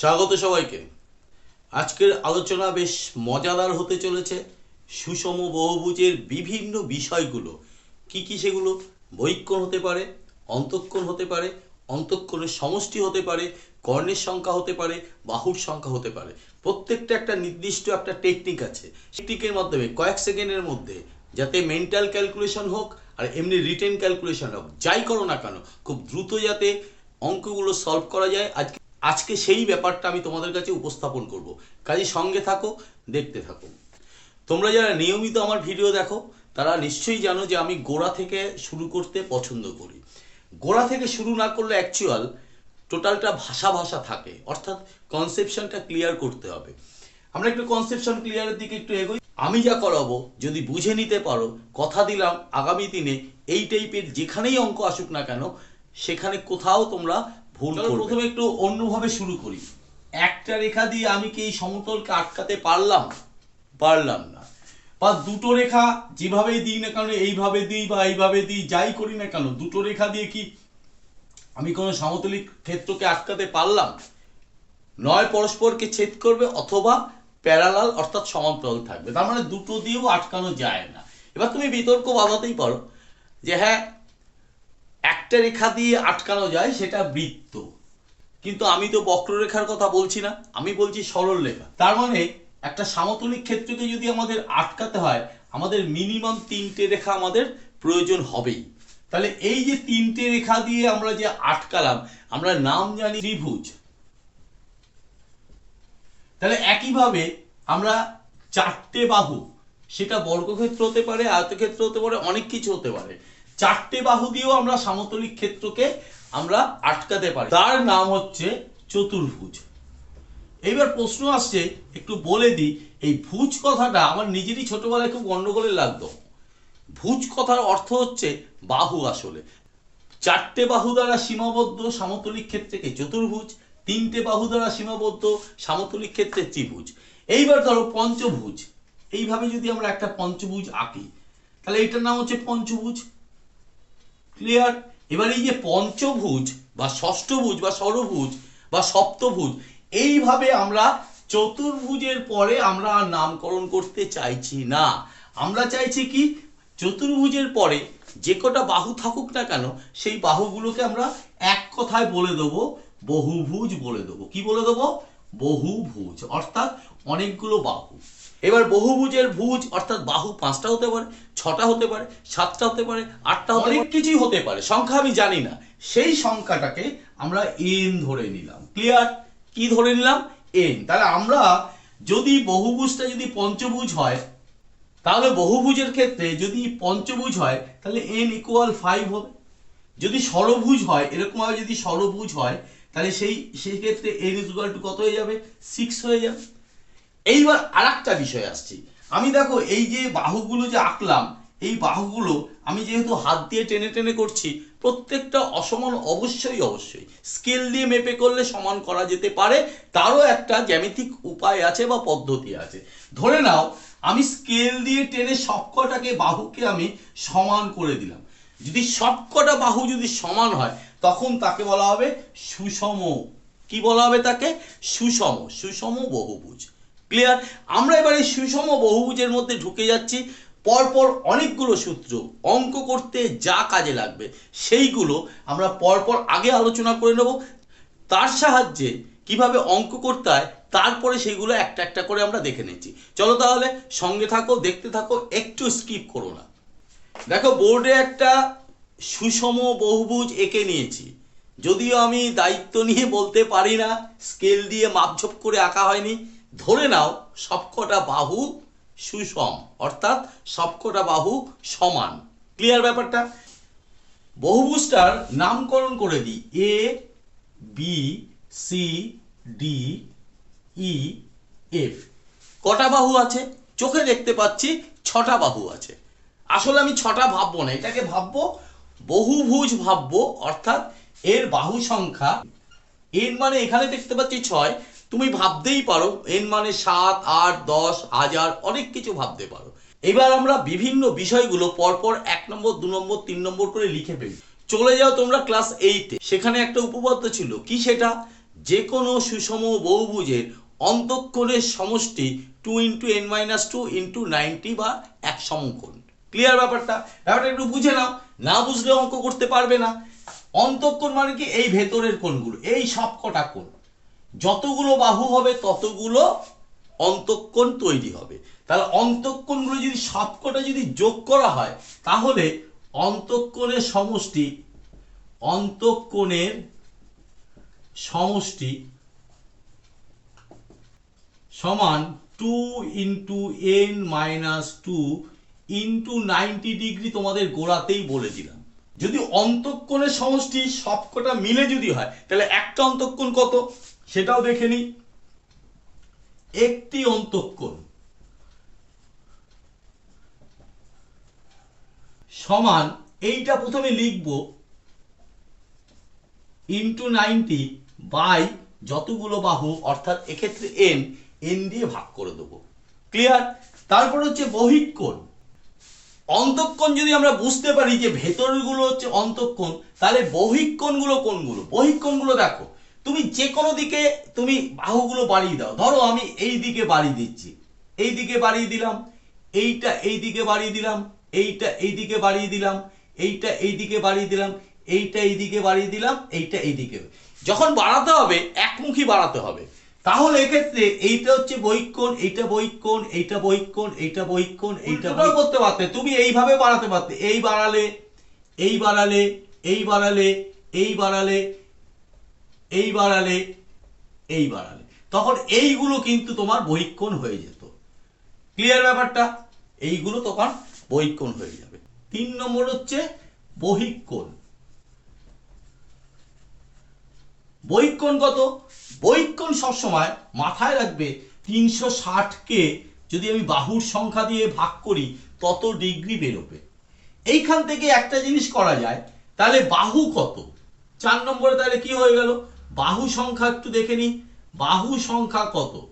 স্বাগত সবাইকে। আজকের আলোচনা বেশ মজাদার হতে চলেছে। সুষম বহুভুজের বিভিন্ন বিষয়গুলো। কি কি সেগুলো বৈক্ষণ হতে পারে অন্তঃক্ষণ হতে পারে অন্তঃক্ষণের সমষ্টি হতে পারে, কর্ণের সংখ্যা হতে পারে, বাহুর সংখ্যা হতে পারে। প্রত্যেকটা একটা নির্দিষ্ট একটা টেকনিক আছে। টেকনিকের মাধ্যমে কয়েক সেকেন্ডের মধ্যে যাতে মেন্টাল ক্যালকুলেশন হোক আর এমনি রিটেন ক্যালকুলেশন হোক, যাই করো না কেন, খুব দ্রুত যাতে অঙ্কগুলো সলভ করা যায়। আজকে আজকে সেই ব্যাপারটা আমি তোমাদের কাছে উপস্থাপন করব। কাজে সঙ্গে থাকো, দেখতে থাকো। তোমরা যারা নিয়মিত আমার ভিডিও দেখো, তারা নিশ্চয়ই জানো যে আমি গোড়া থেকে শুরু করতে পছন্দ করি। গোড়া থেকে শুরু না করলে অ্যাকচুয়াল টোটালটা ভাষা ভাষা থাকে, অর্থাৎ কনসেপশনটা ক্লিয়ার করতে হবে। আমরা একটু কনসেপশন ক্লিয়ারের দিকে একটু এগোই। আমি যা করাবো, যদি বুঝে নিতে পারো, কথা দিলাম, আগামী দিনে এই টাইপের যেখানেই অঙ্ক আসুক না কেন, সেখানে কোথাও তোমরা ভুল করবে। প্রথমে একটু অন্যভাবে শুরু করি। একটা রেখা দিয়ে আমি কি এই সমতলকে আটকাতে পারলাম? পারলাম না। বা দুটো রেখা যেভাবেই দিই না কেন এইভাবে দিই বা এইভাবে দিই যাই করি না কেন দুটো রেখা দিয়ে কি আমি কোনো সমতলিক ক্ষেত্রকে আটকাতে পারলাম? নয় পরস্পরকে ছেদ করবে অথবা প্যারালাল অর্থাৎ সমান্তরাল থাকবে। তার মানে দুটো দিয়েও আটকানো যায় না। এবার তুমি বিতর্ক বাঁধাতেই পারো যে হ্যাঁ একটা রেখা দিয়ে আটকানো যায়, সেটা বৃত্ত। কিন্তু আমি তো বক্ররেখার কথা বলছি না, আমি বলছি সরল রেখা। তার মানে একটা সামতলিক ক্ষেত্রকে যদি আমাদের আটকাতে হয়, আমাদের মিনিমাম তিনটে রেখা আমাদের প্রয়োজন হবেই। তাহলে এই যে তিনটে রেখা দিয়ে আমরা যে আটকালাম, আমরা নাম জানি ত্রিভুজ। তাহলে একইভাবে আমরা চারটে বাহু, সেটা বর্গক্ষেত্র হতে পারে, আয়তক্ষেত্র হতে পারে, অনেক কিছু হতে পারে। চারটে বাহু দিয়েও আমরা সামতলিক ক্ষেত্রকে আমরা আটকাতে পারি। তার নাম হচ্ছে চতুর্ভুজ। এইবার প্রশ্ন আসছে, একটু বলে দিই, এই ভুজ কথাটা আমার নিজেরই ছোটবেলায় খুব গন্ডগোলে লাগতো। ভুজ কথার অর্থ হচ্ছে বাহু আসলে। চারটে বাহু দ্বারা সীমাবদ্ধ সামতলিক ক্ষেত্রকে চতুর্ভুজ, তিনটে বাহু দ্বারা সীমাবদ্ধ সামতলিক ক্ষেত্রে ত্রিভুজ। এইবার ধরো পঞ্চভুজ। এইভাবে যদি আমরা একটা পঞ্চভুজ আঁকি, তাহলে এটার নাম হচ্ছে পঞ্চভুজ। ক্লিয়ার এবার এই যে পঞ্চভুজ বা ষষ্ঠভুজ বা ষড়ভুজ বা সপ্তভুজ, এইভাবে আমরা চতুর্ভুজের পরে আমরা আর নামকরণ করতে চাইছি না। আমরা চাইছি কি? চতুর্ভুজের পরে যে কটা বাহু থাকুক না কেন, সেই বাহুগুলোকে আমরা এক কথায় বলে দেবো, বহুভুজ বলে দেবো। কি বলে দেবো? বহুভুজ। অর্থাৎ অনেকগুলো বাহু। এবার বহুভুজের ভুজ অর্থাৎ বাহু পাঁচটা হতে পারে ছটা হতে পারে সাতটা হতে পারে আটটা হতে অনেক কিছুই হতে পারে। সংখ্যা আমি জানি না। সেই সংখ্যাটাকে আমরা এন ধরে নিলাম। ক্লিয়ার কি ধরে নিলাম? এন তাহলে আমরা যদি বহুভুজটা যদি পঞ্চভুজ হয় তাহলে বহুভুজের ক্ষেত্রে যদি পঞ্চভুজ হয় তাহলে এন ইকুয়াল ফাইভ হবে। যদি ষড়ভুজ হয় এরকমভাবে যদি ষড়ভুজ হয় তাহলে সেই সেই ক্ষেত্রে এন ইকুয়াল টু কত হয়ে যাবে? সিক্স হয়ে যাবে। এইবার আর একটা বিষয় আসছি। আমি দেখো, এই যে বাহুগুলো যে আঁকলাম, এই বাহুগুলো আমি যেহেতু হাত দিয়ে টেনে টেনে করছি, প্রত্যেকটা অসমান অবশ্যই অবশ্যই। স্কেল দিয়ে মেপে করলে সমান করা যেতে পারে, তারও একটা জ্যামিতিক উপায় আছে বা পদ্ধতি আছে। ধরে নাও, আমি স্কেল দিয়ে টেনে সবকটাকে বাহুকে আমি সমান করে দিলাম। যদি সবকটা বাহু যদি সমান হয়, তখন তাকে বলা হবে সুষম। কি বলা হবে তাকে? সুষম সুষম বহুভুজ। ক্লিয়ার আমরা এবারে সুষম বহুভুজের মধ্যে ঢুকে যাচ্ছি। পরপর অনেকগুলো সূত্র অঙ্ক করতে যা কাজে লাগবে, সেইগুলো আমরা পরপর আগে আলোচনা করে নেব। তার সাহায্যে কীভাবে অঙ্ক করতে হয়, তারপরে সেইগুলো একটা একটা করে আমরা দেখে নিচ্ছি। চলো তাহলে সঙ্গে থাকো, দেখতে থাকো, একটু স্কিপ করো না। দেখো, বোর্ডে একটা সুষম বহুভুজ এঁকে নিয়েছি। যদিও আমি দায়িত্ব নিয়ে বলতে পারি না স্কেল দিয়ে মাপঝোপ করে আঁকা হয়নি। ধরে নাও সবকটা বাহু সুষম, অর্থাৎ সবকটা বাহু সমান। ক্লিয়ার ব্যাপারটা? বহুভুজটার নামকরণ করে দিই। A B C D E F কটা বাহু আছে? চোখে দেখতে পাচ্ছি ছটা বাহু আছে। আসলে আমি ছটা ভাববো না, এটাকে ভাববো বহুভুজ ভাববো, অর্থাৎ এর বাহু সংখ্যা, এর মানে এখানে দেখতে পাচ্ছি ছয় তুমি ভাবতেই পারো এন মানে সাত, আট, দশ, হাজার, অনেক কিছু ভাবতে পারো। এবার আমরা বিভিন্ন বিষয়গুলো পরপর এক নম্বর, দু নম্বর, তিন নম্বর করে লিখে ফেলি। চলে যাও তোমরা ক্লাস এইটে সেখানে একটা উপপাদ্য ছিল, কি সেটা? যে কোনো সুষম বহুভুজের অন্তঃকোণের সমষ্টি two into N minus two into ninety বা এক সমকোণ। ক্লিয়ার ব্যাপারটা? ব্যাপারটা একটু বুঝে নাও। না বুঝলে অঙ্ক করতে পারবে না। অন্তঃকোণ মানে কি? এই ভেতরের কোণগুলো, এই সব কটা কোণ। যতগুলো বাহু হবে, ততগুলো অন্তঃকোণ তৈরি হবে। তাহলে অন্তঃকোণগুলো যদি সবকটা যদি যোগ করা হয়, তাহলে অন্তঃকোণের সমষ্টি অন্তঃকোণের সমষ্টি সমান two into N minus two into ninety degree তোমাদের গোড়াতেই বলে দিলাম। যদি অন্তঃকোণের সমষ্টি সবকটা মিলে যদি হয়, তাহলে একটা অন্তঃকোণ কত? সেটাও দেখে নিই একটি অন্তঃকোণ। সমান এইটা প্রথমে লিখব ইন্টু নাইনটি বাই যতগুলো বাহু, অর্থাৎ এক্ষেত্রে এন এন দিয়ে ভাগ করে দেবো। ক্লিয়ার তারপর হচ্ছে বহিঃকোণ। অন্তঃকোণ যদি আমরা বুঝতে পারি যে ভেতরগুলো হচ্ছে অন্তঃকোণ, তাহলে বহিঃকোণগুলো কোনগুলো? বহিঃকোণগুলো দেখো। তুমি যে কোনো দিকে তুমি বাহুগুলো বাড়িয়ে দাও। ধরো আমি এই দিকে বাড়িয়ে দিচ্ছি। এই দিকে বাড়িয়ে দিলাম এইটা এই দিকে বাড়িয়ে দিলাম এইটা এই দিকে বাড়িয়ে দিলাম এইটা এই দিকে বাড়িয়ে দিলাম এইটা এই দিকে বাড়িয়ে দিলাম এইটা এই দিকে। যখন বাড়াতে হবে একমুখী বাড়াতে হবে। তাহলে এক্ষেত্রে এইটা হচ্ছে বৈকোণ এইটা বৈকোণ এইটা বৈকোণ এইটা বৈকোণ এইটা করতে পারতে তুমি এইভাবে বাড়াতে পারতে। এই বাড়ালে এই বাড়ালে এই বাড়ালে এই বাড়ালে এই বাড়ালে এই বাড়ালে। তখন এইগুলো কিন্তু তোমার বহিক্ষণ হয়ে যেত। ক্লিয়ার ব্যাপারটা? এইগুলো তখন বহিক্ষণ হয়ে যাবে। তিন নম্বর হচ্ছে বহিক্ষণ বহিক্ষণ কত? বহিক্ষণ সবসময় মাথায় রাখবে তিনশো ষাটকে যদি আমি বাহুর সংখ্যা দিয়ে ভাগ করি, তত ডিগ্রি বেরোবে। এইখান থেকে একটা জিনিস করা যায়, তাহলে বাহু কত? চার নম্বরে তাহলে কি হয়ে গেল? বাহু সংখ্যা একটু দেখে নি। বাহু সংখ্যা কত?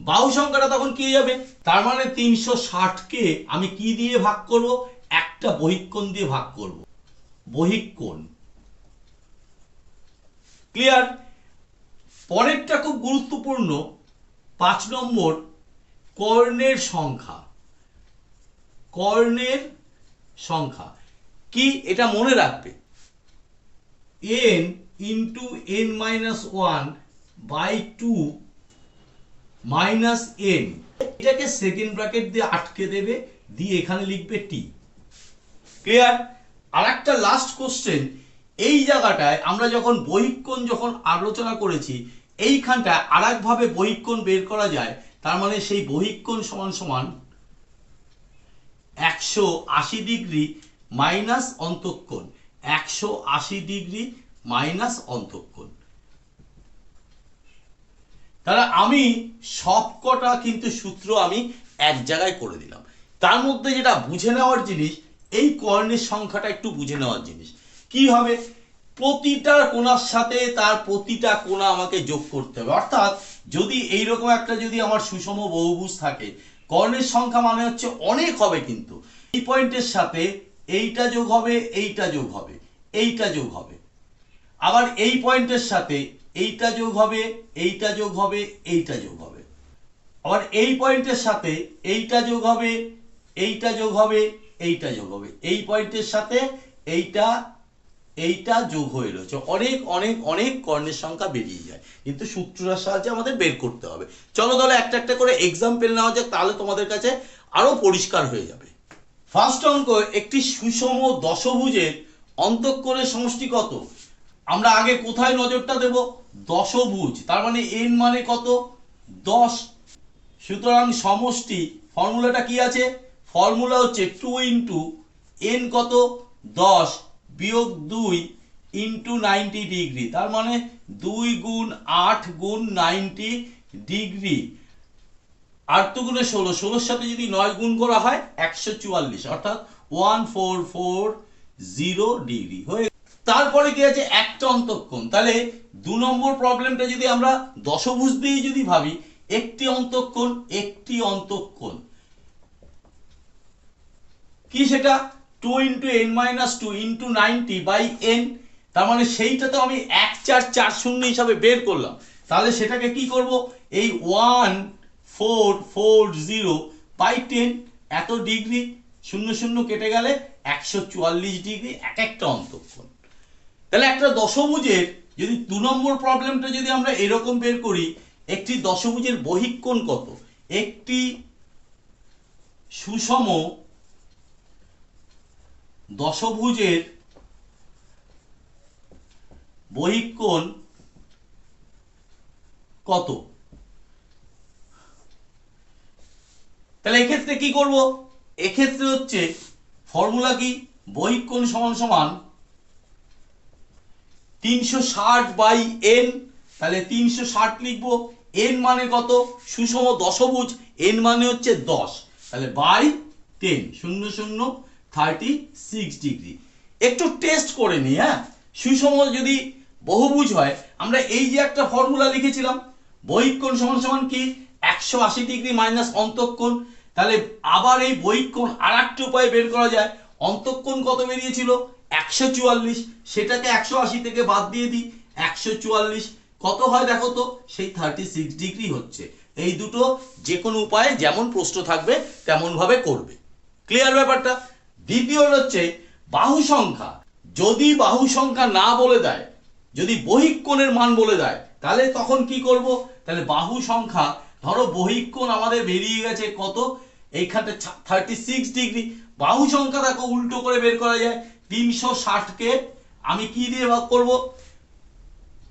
বাহু সংখ্যাটা তখন কি যাবে? তার মানে তিনশো ষাটকে আমি কি দিয়ে ভাগ করব? একটা বহিক্ষণ দিয়ে ভাগ করব। বহিক্ষণ ক্লিয়ার? পরেরটা খুব গুরুত্বপূর্ণ। পাঁচ নম্বর, কর্ণের সংখ্যা। কর্ণের সংখ্যা। কি? এটা মনে রাখবে। N into N minus one by two minus N এটাকে সেকেন্ড ব্র্যাকেট দিয়ে আটকে দেবে, দিয়ে এখানে লিখবে টি ক্লিয়ার আর একটা লাস্ট কোশ্চেন এই জায়গাটায় আমরা যখন বহিক্ষণ যখন আলোচনা করেছি, এইখানটায় আর একভাবে বহিক্ষণ বের করা যায়, তার মানে সেই বহিক্ষণ সমান সমান একশো আশি ডিগ্রি মাইনাস অন্তঃকোণ। একশো আশি ডিগ্রি মাইনাস অন্তঃকোণ। তাহলে আমি সবকটা কিন্তু সূত্র আমি এক জায়গায় করে দিলাম। তার মধ্যে যেটা বুঝে নেওয়ার জিনিস, এই কর্ণের সংখ্যাটা একটু বুঝে নেওয়ার জিনিস। কি হবে? প্রতিটা কোণার সাথে তার প্রতিটা কোণা আমাকে যোগ করতে হবে। অর্থাৎ যদি এইরকম একটা যদি আমার সুষম বহুভুজ থাকে কর্ণের সংখ্যা মানে হচ্ছে অনেক হবে কিন্তু। এই পয়েন্টের সাথে এইটা যোগ হবে, এইটা যোগ হবে, এইটা যোগ হবে। আবার এই পয়েন্টের সাথে এইটা যোগ হবে, এইটা যোগ হবে, এইটা যোগ হবে। আবার এই পয়েন্টের সাথে এইটা যোগ হবে, এইটা যোগ হবে, এইটা যোগ হবে। এই পয়েন্টের সাথে এইটা এইটা যোগ হয়ে রয়েছে। অনেক অনেক অনেক কর্ণের সংখ্যা বেরিয়ে যায়। কিন্তু সূত্রটার সাহায্যে আমাদের বের করতে হবে। চলো তাহলে একটা একটা করে এক্সাম্পল নেওয়া যাক, তাহলে তোমাদের কাছে আরও পরিষ্কার হয়ে যাবে। ফার্স্ট অঙ্ক, একটি সুষম দশভুজের অন্তঃকোণের সমষ্টি কত? আমরা আগে কোথায় নজরটা দেব? দশভুজ। তার মানে এন মানে কত? দশ। সুতরাং সমষ্টি, ফর্মুলাটা কি আছে? ফর্মুলা হচ্ছে টু ইন্টু এন কত? দশ বিয়োগ দুই ইন্টু নাইনটি ডিগ্রি তার মানে দুই গুণ আট গুণ নাইনটি ডিগ্রি আট তো গুণে ষোলো। ষোলোর সাথে যদি নয় গুণ করা হয়, একশো চুয়াল্লিশ। অর্থাৎ one four four zero degree হয়ে তারপরে কি আছে? একটা অন্তক্ষণ। তাহলে দু নম্বর প্রবলেমটা যদি আমরা দশভুজ দিয়েই যদি ভাবি, একটি অন্তক্ষণ, একটি অন্তঃকোণ কি সেটা? Two into N minus two into ninety by N তার মানে সেইটা তো আমি এক চার চার শূন্য হিসাবে বের করলাম। তাহলে সেটাকে কি করব? এই one four four zero by ten এত ডিগ্রি শূন্য শূন্য কেটে গেলে একশো চুয়াল্লিশ ডিগ্রি এক একটা অন্তঃক্ষণ। তাহলে একটা দশভুজের যদি দু নম্বর প্রবলেমটা যদি আমরা এরকম বের করি, একটি দশভুজের বহিকোণ কত? একটি সুষম দশভুজের বহিকোণ কত? তাহলে এক্ষেত্রে কি করব? এক্ষেত্রে হচ্ছে ফর্মুলা কি? বহিকোণ সমান সমান তিনশো ষাট বাই এন তাহলে তিনশো ষাট লিখব। এন মানে কত? সুষম দশভুজ। এন মানে হচ্ছে দশ। তাহলে বাই টেন, শূন্য শূন্য থার্টি সিক্স ডিগ্রি। একটু টেস্ট করে নিই হ্যাঁ? সুষম যদি বহুভুজ হয়, আমরা এই যে একটা ফর্মুলা লিখেছিলাম, বহিকোণ সমান সমান কি? একশো আশি ডিগ্রি মাইনাস অন্তঃকোণ। তাহলে আবার এই বহিকোণ আর একটা উপায়ে বের করা যায়। অন্তঃকোণ কত বেরিয়েছিল? একশো চুয়াল্লিশ, সেটাকে একশো আশি থেকে বাদ দিয়ে দিই। একশো চুয়াল্লিশ, কত হয় দেখো তো? সেই থার্টি সিক্স ডিগ্রি হচ্ছে। এই দুটো যে কোনো উপায়ে যেমন প্রশ্ন থাকবে তেমন ভাবে করবে। ক্লিয়ার ব্যাপারটা? দ্বিতীয় হচ্ছে বাহু সংখ্যা যদি বাহু সংখ্যা না বলে দেয়, যদি বহিকোণের মান বলে দেয়, তাহলে তখন কি করব? তাহলে বাহু সংখ্যা ধরো বহিকোণ আমাদের বেরিয়ে গেছে কত? এইখানটা থার্টি সিক্স ডিগ্রি বাহু সংখ্যা দেখো উল্টো করে বের করা যায়। তিনশো ষাটকে আমি কি দিয়ে ভাগ করব?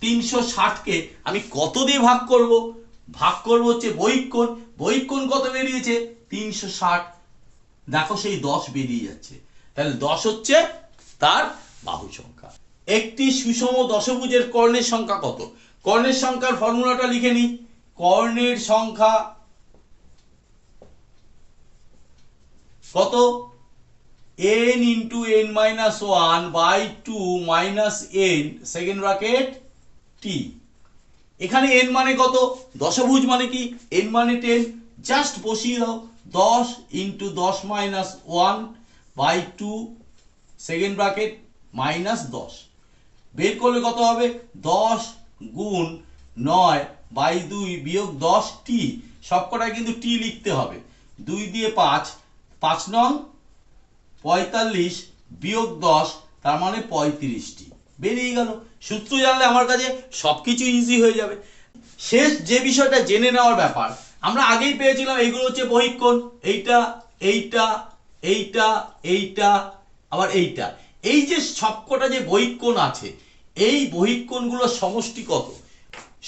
তিনশো ষাটকে আমি কত দিয়ে ভাগ করব? ভাগ করব হচ্ছে বহিকোণ বহিকোণ কত বেরিয়েছে? তিনশো ষাট। দেখো সেই দশ বেরিয়ে যাচ্ছে। তাহলে দশ হচ্ছে তার বাহু সংখ্যা। একটি সুষম দশভুজের কর্ণের সংখ্যা কত? কর্ণের সংখ্যার ফর্মুলাটা লিখে নিই। কর্ণের সংখ্যা কত? N into N minus one by two minus N second bracket টি এখানে n মানে কত? দশভুজ মানে কি? n মানে টেন জাস্ট বসিয়ে দাও। দশ ইন্টু দশ minus one by two second bracket minus দশ। বের করলে কত হবে? দশ গুণ নয় বাই দুই বিয়োগ দশ টি সবকটায় কিন্তু টি লিখতে হবে। দুই দিয়ে পাঁচ। পাঁচ নং পঁয়তাল্লিশ বিয়োগ দশ, তার মানে পঁয়ত্রিশটি। বেরিয়ে গেল। সূত্র জানলে আমার কাছে সব কিছু ইজি হয়ে যাবে। শেষ যে বিষয়টা জেনে নেওয়ার ব্যাপার, আমরা আগেই পেয়েছিলাম এইগুলো হচ্ছে বহিকোণ। এইটা এইটা এইটা এইটা, আবার এইটা। এই যে সবকটা যে বহিকোণ আছে, এই বহিকোণগুলোর সমষ্টি কত?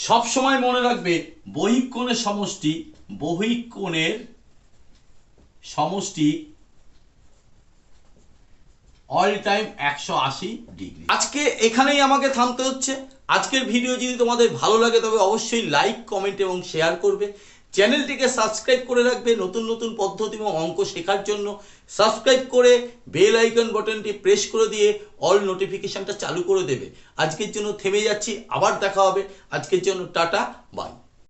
সব সময় মনে রাখবে, বহিকোণের সমষ্টি বহিকোণের সমষ্টি অল টাইম একশো আশি ডিগ্রি আজকে এখানেই আমাকে থামতে হচ্ছে। আজকের ভিডিও যদি তোমাদের ভালো লাগে, তবে অবশ্যই লাইক কমেন্ট এবং শেয়ার করবে। চ্যানেলটিকে সাবস্ক্রাইব করে রাখবে নতুন নতুন পদ্ধতি এবং অঙ্ক শেখার জন্য। সাবস্ক্রাইব করে বেল আইকন বাটনটি প্রেস করে দিয়ে অল নোটিফিকেশনটা চালু করে দেবে। আজকের জন্য থেমে যাচ্ছি। আবার দেখা হবে। আজকের জন্য টাটা বাই